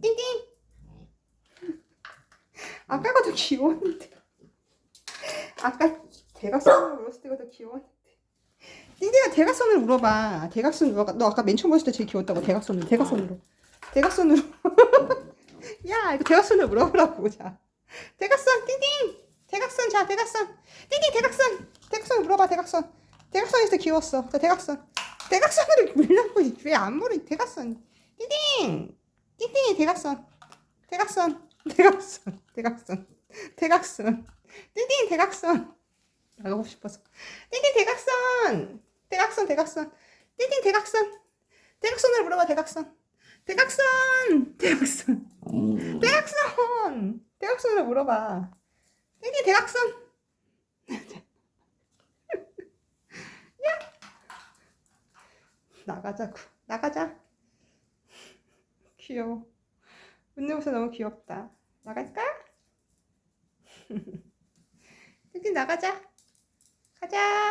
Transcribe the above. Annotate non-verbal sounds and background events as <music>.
띵띵. 아까가 더 귀여웠는데. 아까 대각선으로 울었을 때가 더 귀여웠는데. 띵띵아 대각선으로 울어봐. 대각선 너, 너 아까 맨 처음 봤을 때 제일 귀여웠다고 대각선으로. 대각선으로. 대각선으로. <laughs> 야 이거 대각선으로 물어보라고 자. 대각선 띵띵. 대각선 자 대각선. 띵띵 대각선. 대각선 물어봐 대각선. 대각선에서 귀여웠어. 자 대각선. 대각선으로 물려고 왜안 물어? 대각선. 띵띵. 띵띵이 대각선. 대각선. 대각선. 대각선. 대각선. 띵띵 대각선. 나가고 싶어서. 띵띵 대각선. 대각선 대각선. 띵띵 대각선. 대각선으로 물어봐 대각선. 대각선. 대각선. 대각선. 대각선으로 물어봐. 띵띵 대각선. <laughs> 나가자고. 나가자. 귀여워. 웃는 모습 너무 귀엽다. 나갈까? <laughs> 띵띵 나가자. 가자.